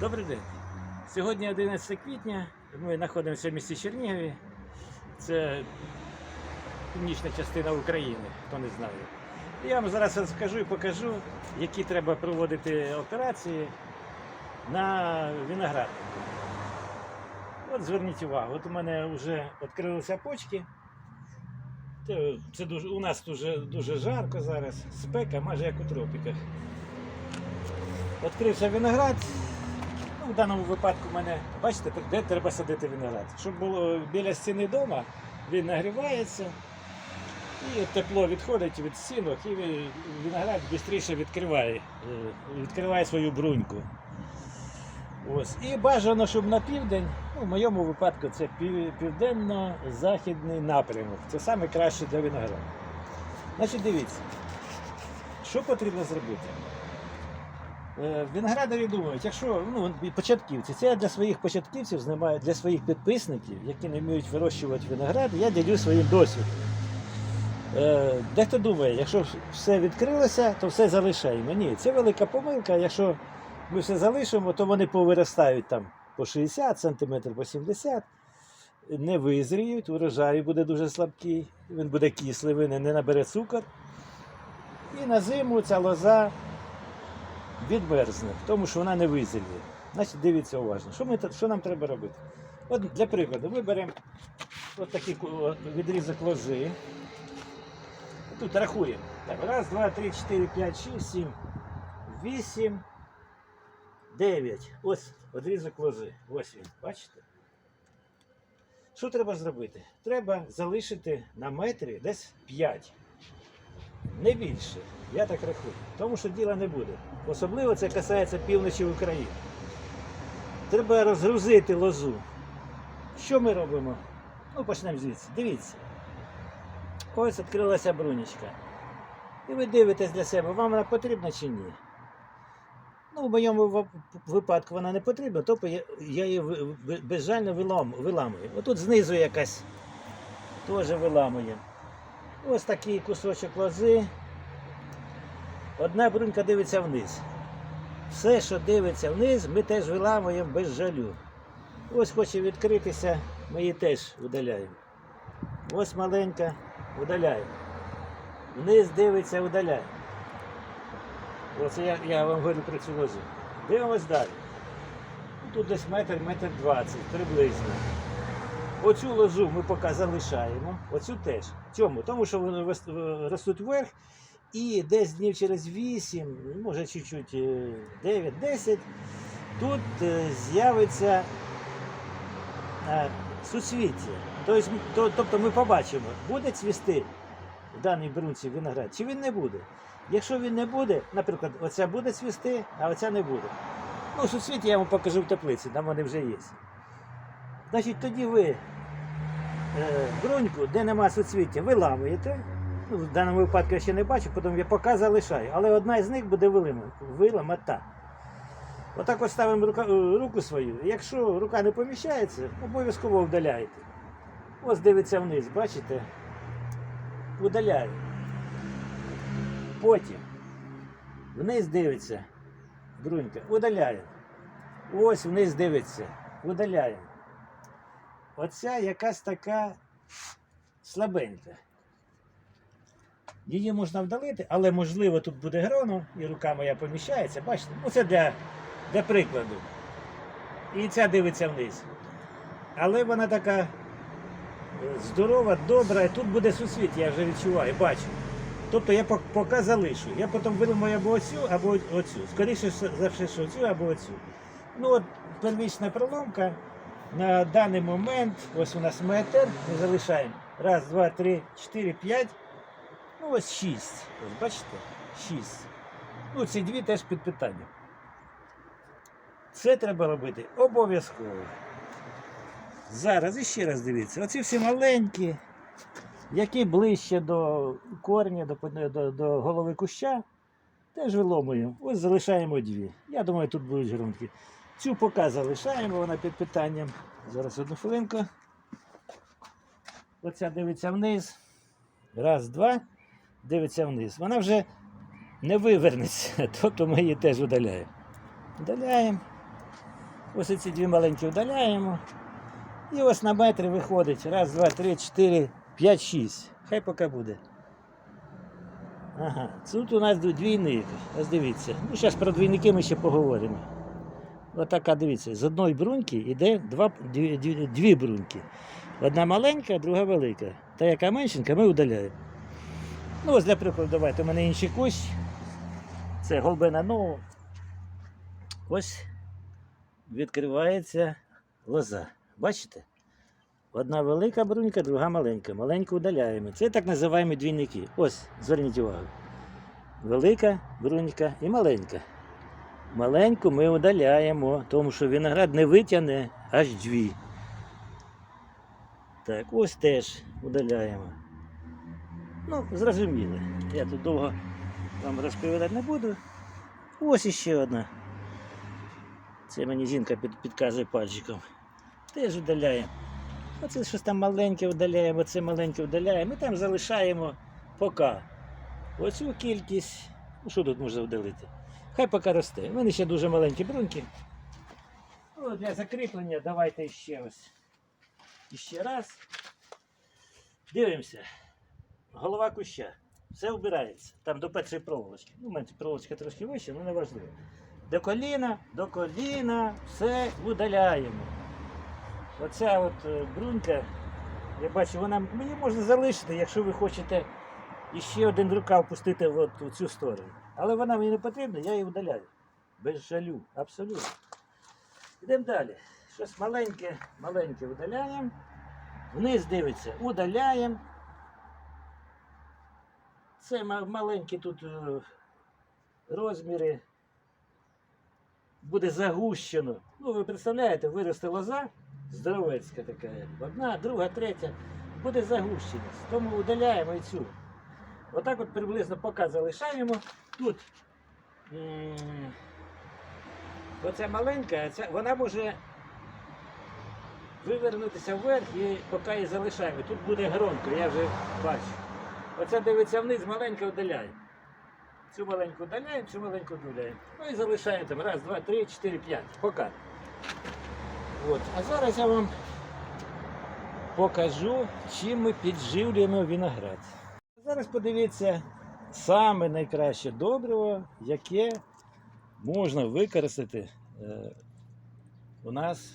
Добрий день. Сьогодні 11 квітня. Ми знаходимося в місті Чернігові. Це північна частина України, хто не знає. Я вам зараз розкажу і покажу, які треба проводити операції на виноград. От зверніть увагу, от у мене вже відкрилися почки. Це, дуже, у нас дуже, дуже жарко зараз, спека, майже як у тропіках. Відкрився виноград. Ну, в даному випадку в мене, бачите, де треба садити виноград. Щоб було біля стіни вдома, він нагрівається, і тепло відходить від стінок, і виноград швидше відкриває, е, відкриває свою бруньку. Ось. І бажано, щоб на південь, ну, в моєму випадку це південно-західний напрямок. Це найкраще для винограду. Значить, дивіться, що потрібно зробити. Е, Виноградарі думають, якщо ну, початківці, це я для своїх початківців знімаю, для своїх підписників, які не вміють вирощувати виноград, я ділю своїм досвідом. Е, Дехто думає, якщо все відкрилося, то все залишаємо. Ні, це велика помилка. Якщо ми все залишимо, то вони повиростають там по 60 см, по 70 не визріють, урожай буде дуже слабкий, він буде кислий, він не набере цукор. І на зиму ця лоза відмерзне, тому що вона не визріє. Значить, дивіться уважно. Що, ми, що нам треба робити? От для прикладу, ми беремо от такий відрізок лози. Тут рахуємо. Так, раз, два, три, чотири, п'ять, шість, сім, вісім, дев'ять. Ось відрізок лози. Ось він, бачите? Що треба зробити? Треба залишити на метрі десь 5. Не більше. Я так рахую. Тому що діла не буде. Особливо це касається півночі України. Треба розгрузити лозу. Що ми робимо? Ну, почнемо звідси. Дивіться. Ось відкрилася брунічка. І ви дивитесь для себе, вам вона потрібна чи ні. Ну, в моєму випадку вона не потрібна, тобто я, її безжально виламую. Отут знизу якась теж виламує. Ось такий кусочок лози. Одна брунька дивиться вниз. Все, що дивиться вниз, ми теж виламуємо без жалю. Ось хоче відкритися, ми її теж видаляємо. Ось маленька, видаляємо. Вниз дивиться, видаляємо. Оце я, я вам говорю про цю лозу. Дивимось далі. Тут десь метр, метр двадцять приблизно. Оцю лозу ми поки залишаємо, оцю теж. Чому? Тому що вони е, ростуть вверх і десь днів через 8, може чуть-чуть 9-10, тут е, з'явиться е, суцвіття. Тобто, тобто ми побачимо, буде цвісти в даній брунці виноград, чи він не буде. Якщо він не буде, наприклад, оця буде цвісти, а оця не буде. Ну, суцвіття я вам покажу в теплиці, там вони вже є. Значить, тоді ви е, бруньку, де нема суцвіття, виламуєте. Ну, в даному випадку я ще не бачу, потім я поки залишаю. Але одна з них буде виламата. Отак ось ставимо е, руку свою. Якщо рука не поміщається, обов'язково вдаляєте. Ось дивиться вниз, бачите? Удаляю. Потім вниз дивиться брунька, удаляємо. Ось вниз дивиться, удаляємо. Оця якась така слабенька. Її можна вдалити, але можливо тут буде гроно, і рука моя поміщається. Бачите? Ну це для, для прикладу. І ця дивиться вниз. Але вона така е, здорова, добра, і тут буде суцвіт, я вже відчуваю, бачу. Тобто я поки залишу. Я потім виламаю або оцю, або оцю. Скоріше за все, що оцю або оцю. Ну от первічна проломка. На даний момент, ось у нас метр, ми залишаємо. Раз, два, три, чотири, п'ять. Ну ось шість. Ось бачите? Шість. Ну, ці дві теж під питанням. Це треба робити обов'язково. Зараз іще раз дивіться. Оці всі маленькі, які ближче до корня, до, до, до голови куща, теж виломуємо. Ось залишаємо дві. Я думаю, тут будуть грунтки. Цю поки залишаємо, вона під питанням. Зараз одну хвилинку. Оця дивиться вниз. Раз, два. Дивиться вниз. Вона вже не вивернеться, тобто ми її теж удаляємо. Удаляємо. Ось ці дві маленькі вдаляємо. І ось на метри виходить. Раз, два, три, чотири, п'ять, шість. Хай поки буде. Ага, тут у нас двійник. Ось дивіться. Ну, зараз про двійники ми ще поговоримо. Ось така, дивіться, з одної бруньки йде два, дві, дві, бруньки. Одна маленька, друга велика. Та яка меншенька, ми удаляємо. Ну, ось для прикладу, давайте, у мене інший кущ. Це голбина нова. Ось відкривається лоза. Бачите? Одна велика брунька, друга маленька. Маленьку удаляємо. Це так називаємо двійники. Ось, зверніть увагу. Велика брунька і маленька. Маленьку ми удаляємо, тому що виноград не витягне аж дві. Так, ось теж удаляємо. Ну, зрозуміло. Я тут довго вам розповідати не буду. Ось іще одна. Це мені жінка під, підказує пальчиком. Теж удаляємо. Оце щось там маленьке удаляємо, оце маленьке удаляємо. Ми там залишаємо поки. Оцю кількість. Ну що тут можна вдалити? Хай поки росте. У мене ще дуже маленькі бруньки. Ну, для закріплення давайте ще ось. Іще раз. Дивимося. Голова куща. Все вбирається. Там до першої проволочки. Ну, мене проволочка трошки вища, але не важливо. До коліна, до коліна, все видаляємо. Оця от е, брунька, я бачу, вона мені можна залишити, якщо ви хочете іще один рукав пустити в, цю сторону. Але вона мені не потрібна, я її видаляю. Без жалю, абсолютно. Йдемо далі. Щось маленьке, маленьке видаляємо. Вниз дивиться, удаляємо. Це маленькі тут е, розміри. Буде загущено. Ну, ви представляєте, виросте лоза, здоровецька така. Одна, друга, третя. Буде загущеність. Тому удаляємо і цю. Отак от приблизно поки залишаємо. Тут оця маленька, ця, вона може вивернутися вверх і поки її залишаємо. Тут буде громко, я вже бачу. Оце дивиться вниз, маленька видаляє. Цю маленьку видаляємо, цю маленьку видаляємо. Ну і залишаємо там раз, два, три, чотири, п'ять. Поки. От. А зараз я вам покажу, чим ми підживлюємо виноград. Зараз подивіться саме найкраще добриво, яке можна використати е, у нас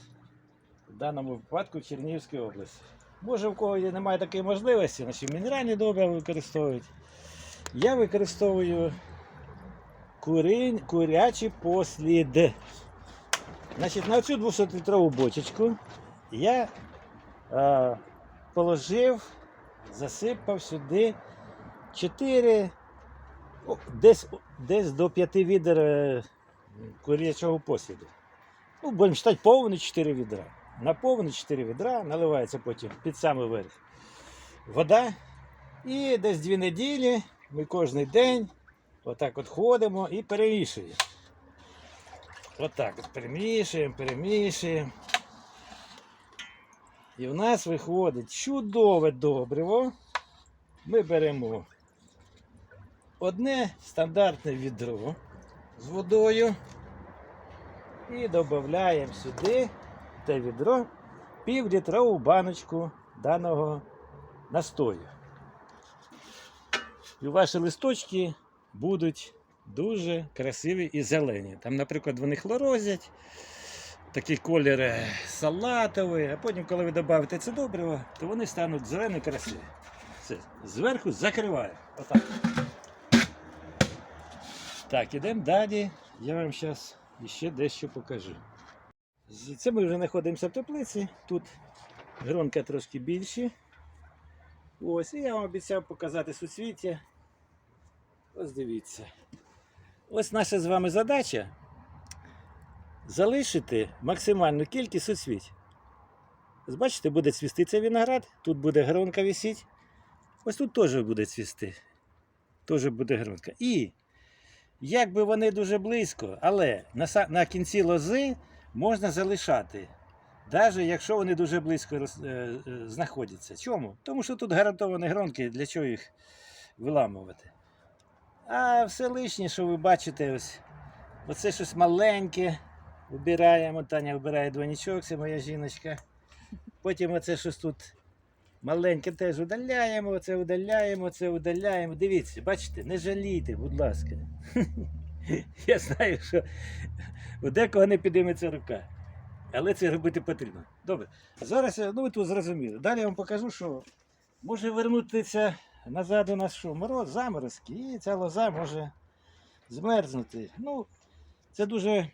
в даному випадку в Чернігівській області. Може, в кого немає такої можливості, значить мінеральні добрива використовують. Я використовую куринь, курячий послід. Значить, на цю 200-літрову бочечку я е, положив, засипав сюди 4, десь, десь до 5 відер е, курячого посліду. Ну, будемо вважати, повні 4 відра. На повні 4 відра наливається потім під самий верх вода. І десь 2 неділі ми кожен день отак от ходимо і перемішуємо. Отак от перемішуємо, перемішуємо. І в нас виходить чудове добриво. Ми беремо одне стандартне відро з водою і додаємо сюди те відро півлітрову баночку даного настою. І ваші листочки будуть дуже красиві і зелені. Там, наприклад, вони хлорозять, такий колір салатовий, а потім, коли ви додаєте це добриво, то вони стануть зелені красиві. Все, зверху закриваю. Отак. Так, ідемо далі. Я вам зараз ще дещо покажу. Це ми вже знаходимося в теплиці. Тут гронка трошки більші. Ось, і я вам обіцяв показати суцвіття. Ось дивіться. Ось наша з вами задача залишити максимальну кількість суцвіть. Бачите, буде цвісти цей виноград, тут буде гронка висіть. Ось тут теж буде цвісти. Теж буде гронка. І якби вони дуже близько, але на, на кінці лози можна залишати. Навіть якщо вони дуже близько роз- е, е, знаходяться. Чому? Тому що тут гарантовані гронки, для чого їх виламувати. А все лишнє, що ви бачите, ось, оце щось маленьке, Вбираємо, Таня вбирає двойничок, це моя жіночка. Потім оце щось тут маленьке теж удаляємо, оце удаляємо, це удаляємо. Дивіться, бачите, не жалійте, будь ласка. Я знаю, що у декого не підійметься рука. Але це робити потрібно. Добре. Зараз, е, ну ви тут зрозуміли. Далі я вам покажу, що може вернутися назад у нас що, мороз, заморозки, і ця лоза може змерзнути. Ну, це дуже,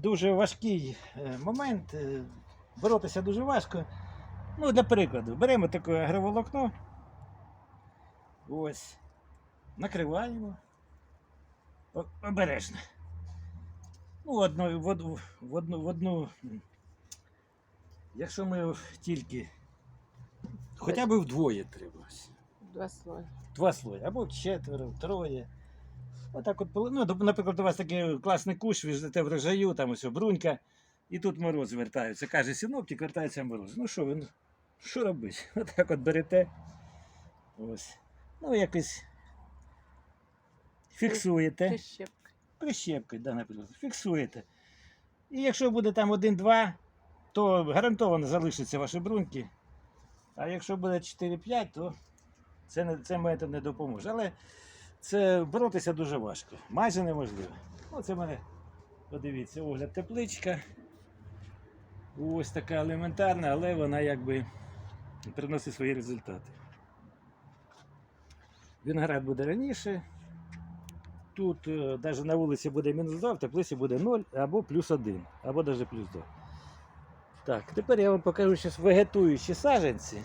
дуже важкий е, момент. е, Боротися дуже важко. Ну, для прикладу, беремо таке агроволокно. Ось. Накриваємо. Обережно. Ну, одну, в, одну, в, одну, в одну. Якщо ми тільки. Хоча б вдвоє треба. Два слої. Два слої, або четверо, троє. Отак от, ну, наприклад, у вас такий класний кущ, ви ждете врожаю, там ось брунька, і тут мороз вертаються. Каже синоптик, вертається мороз. Ну що ви, ну, що робити? Отак от берете. Ось. Ну, якось фіксуєте. Прищепка. Прищепкою, да, наприклад. Фіксуєте. І якщо буде там один-два, то гарантовано залишаться ваші бруньки. А якщо буде 4-5, то це, не, це метод не допоможе. Але це боротися дуже важко. Майже неможливо. Оце в мене, подивіться, огляд тепличка. Ось така елементарна, але вона якби приносить свої результати. Виноград буде раніше. Тут навіть на вулиці буде мінус 2, в теплиці буде 0 або плюс 1, або навіть плюс 2. Так, тепер я вам покажу зараз вегетуючі саджанці.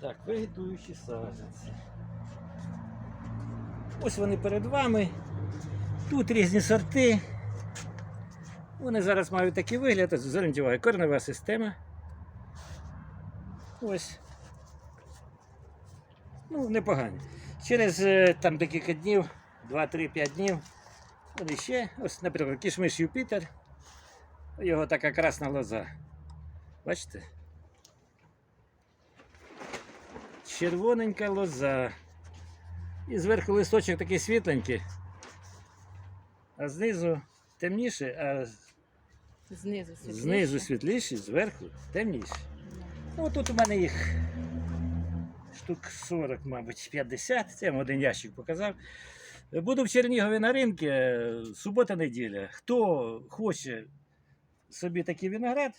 Так, вегетуючі саджанці. Ось вони перед вами. Тут різні сорти. Вони зараз мають такий вигляд, увагу, корнева система. Ось. Ну, непогані. Через е, там декілька днів, 2-3-5 днів. От іще, ось, наприклад, кішмиш Юпітер. Його така красна лоза. Бачите? Червоненька лоза. І зверху листочок такий світленький, а знизу темніше, а Знизу світліше. знизу світліший, зверху темніше. Ну, тут у мене їх штук 40, мабуть, 50. Це я вам один ящик показав. Буду в Чернігові на ринку, е, субота-неділя. Хто хоче собі такий виноград,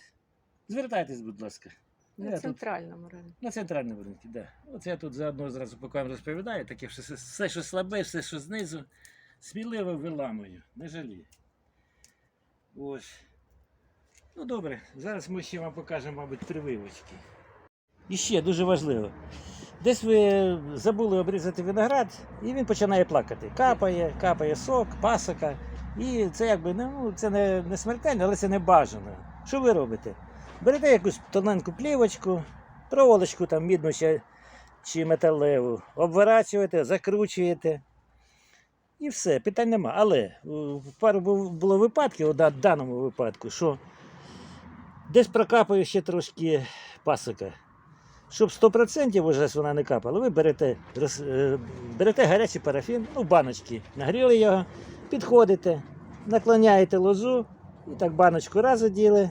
звертайтесь, будь ласка. На тут- центральному ринку. На центральному ринку, так. Да. Оце я тут заодно зразу поки вам розповідаю, таке все, все, що слабе, все, що знизу, сміливо виламую, не жалію. Ось. Ну добре, зараз ми ще вам покажемо, мабуть, прививочки. І ще дуже важливо. Десь ви забули обрізати виноград, і він починає плакати. Капає, капає сок, пасока. І це якби ну, це не, не смертельно, але це не бажано. Що ви робите? Берете якусь тоненьку плівочку, проволочку там мідну чи, чи металеву, обворачуєте, закручуєте. І все, питань нема. Але е, пару було випадків, в даному випадку, що десь прокапає ще трошки пасока. Щоб 100% вже вона не капала, ви берете, роз- е, берете гарячий парафін, ну, баночки, нагріли його, підходите, наклоняєте лозу, і так баночку раз оділи,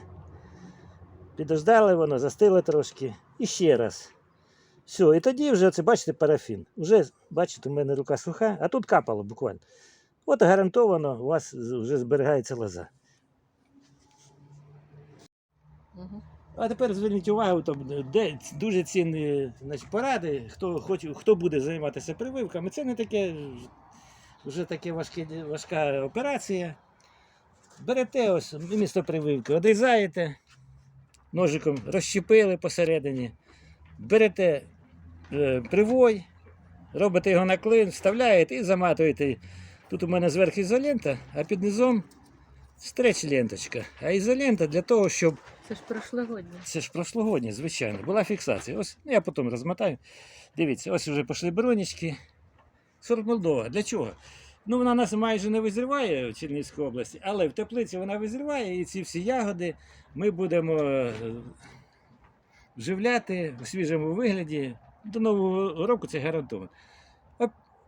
підождали воно, застило трошки. І ще раз. Все, і тоді вже це, бачите, парафін. Уже, бачите, у мене рука суха, а тут капало буквально. От гарантовано у вас вже зберігається лоза. Угу. А тепер зверніть увагу, там, де дуже цінні значить, поради, хто, хоче, хто буде займатися прививками. Це не таке вже таке важке, важка операція. Берете ось місто прививки, одрізаєте, ножиком розщепили посередині, берете е, привой, робите його на клин, вставляєте і заматуєте. Тут у мене зверху ізолента, а під низом стреч ленточка. А ізолента для того, щоб Це ж прошлогоднє. це ж прошлогодні, звичайно. Була фіксація. Ось ну, я потім розмотаю. Дивіться, ось вже пішли бронічки. Сорт Молдова. Для чого? Ну, вона нас майже не визріває в Чернігівській області, але в теплиці вона визріває, і ці всі ягоди ми будемо е, вживляти у свіжому вигляді. До Нового року це гарантовано.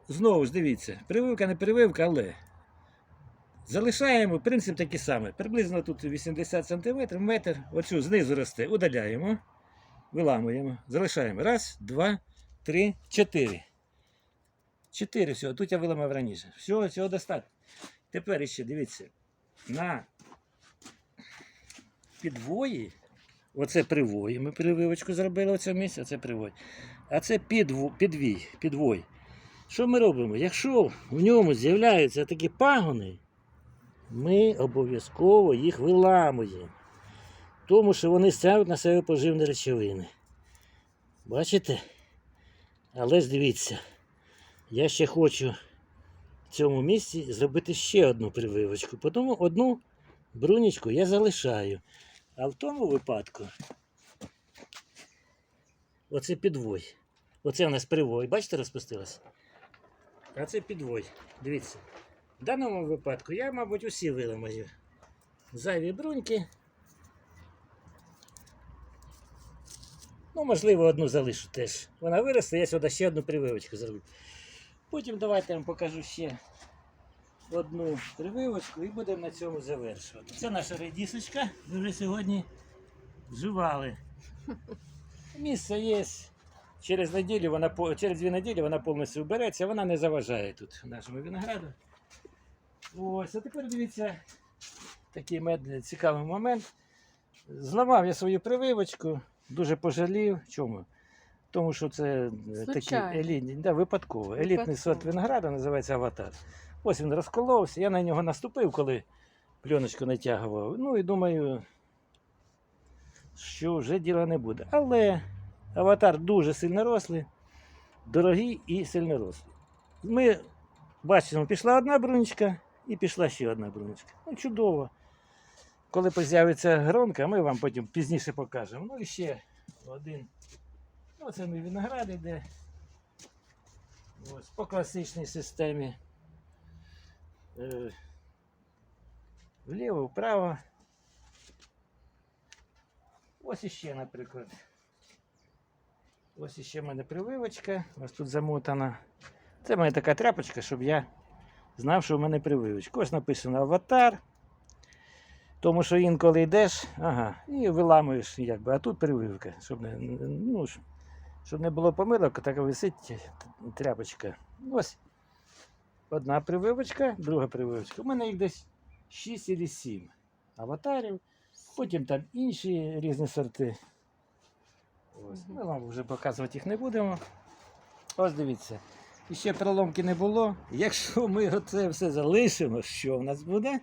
Знову ж дивіться, прививка не прививка, але залишаємо принцип такий самий. Приблизно тут 80 см, метр, оцю знизу росте, удаляємо, виламуємо, залишаємо. Раз, два, три, чотири. Чотири всього. Тут я виламав раніше. Всього, цього достатньо. Тепер ще дивіться. На підвої, оце привої. Ми прививочку зробили оце місце, це привой. А це підвій, підвой. Що ми робимо? Якщо в ньому з'являються такі пагони, ми обов'язково їх виламуємо. Тому що вони стягують на себе поживні речовини. Бачите? Але ж дивіться, я ще хочу в цьому місці зробити ще одну прививочку. Тому одну брунічку я залишаю. А в тому випадку оце підвой. Оце у нас привой. Бачите, розпустилося? А це підвой. Дивіться. В даному випадку я, мабуть, усі виламаю. Зайві бруньки. Ну, можливо, одну залишу теж. Вона виросте, я сюди ще одну прививочку зроблю. Потім давайте я вам покажу ще одну прививочку і будемо на цьому завершувати. Це наша редісочка. Ми вже сьогодні вживали. Місце є. Через неділю вона через дві неділі вона повністю вбереться, вона не заважає тут нашому винограду. Ось, а тепер дивіться такий мед- цікавий момент. Зламав я свою прививочку, дуже пожалів. Чому? Тому що це е, такий елітний, да, випадково. Елітний сорт винограду називається аватар. Ось він розколовся, я на нього наступив, коли пленочку натягував. Ну і думаю, що вже діла не буде. Але аватар дуже сильно рослий, дорогий і сильно рослий. Ми бачимо, пішла одна брунечка і пішла ще одна брунечка. Ну, чудово. Коли з'явиться гронка, ми вам потім пізніше покажемо. Ну і ще один. Ну, це мій виноград іде. Ось, по класичній системі. Е, вліво, вправо. Ось іще, наприклад. Ось іще в мене прививочка. Ось тут замотана. Це в мене така тряпочка, щоб я знав, що в мене прививочка. Ось написано аватар. Тому що інколи йдеш, ага, і виламуєш, якби, а тут прививка, щоб не, ну, щоб- не було помилок, така висить тряпочка. Ось одна прививочка, друга прививочка. У мене їх десь 6 або 7 аватарів. Потім там інші різні сорти. Ось. Ми вам вже показувати їх не будемо. Ось дивіться. І ще проломки не було. Якщо ми оце все залишимо, що в нас буде?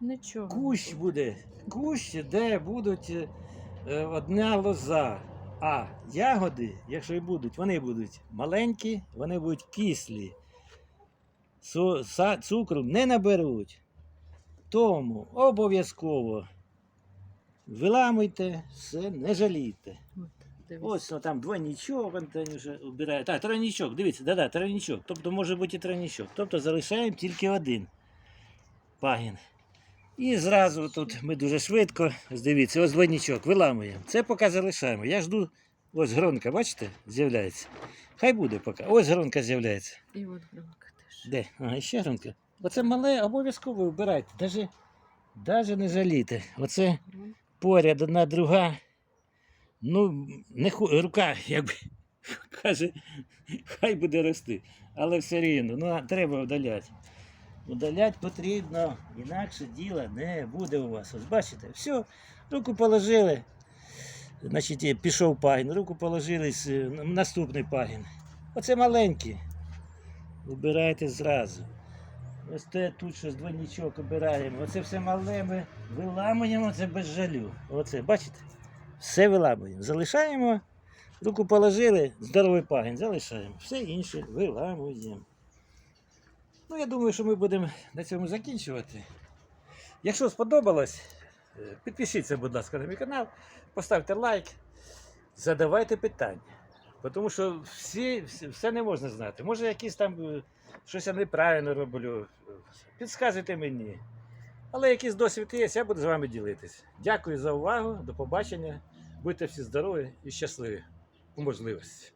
Нічого. Кущ буде. Кущ, де будуть е, одна лоза. А ягоди, якщо і будуть, вони будуть маленькі, вони будуть кислі. Са- Цукру не наберуть. Тому обов'язково виламуйте, все, не жалійте. Дивись. Ось ну, там двойничок, он вже обирає. Так, тройничок, дивіться, да-да, тройничок. Тобто може бути і тройничок. Тобто залишаємо тільки один пагін. І зразу тут ми дуже швидко, ось дивіться, ось двойничок, виламуємо. Це поки залишаємо. Я жду, ось гронка, бачите, з'являється. Хай буде поки. Ось гронка з'являється. І от громка теж. Де? Ага, ще гронка. Оце мале обов'язково вибирайте. Даже, даже не жалійте. Оце поряд одна друга. Ну, не рука, якби каже, хай буде рости. Але все рівно, ну, треба удаляти. Удаляти потрібно, інакше діла не буде у вас. Ось бачите, все, руку положили. Значить, пішов пагін, руку положили наступний пагін. Оце маленькі. Вибирайте зразу. Ось те тут щось двойничок обираємо. Оце все мале ми виламуємо, це без жалю. Оце, бачите? Все виламуємо. Залишаємо, руку положили, здоровий пагін, залишаємо. Все інше виламуємо. Ну, я думаю, що ми будемо на цьому закінчувати. Якщо сподобалось, е, підпишіться, будь ласка, на мій канал, поставте лайк, задавайте питання. Тому що всі, все не можна знати. Може, якісь там е, щось я неправильно роблю. Підсказуйте мені. Але якийсь досвід є, я буду з вами ділитися. Дякую за увагу, до побачення. Будьте всі здорові і щасливі у можливості.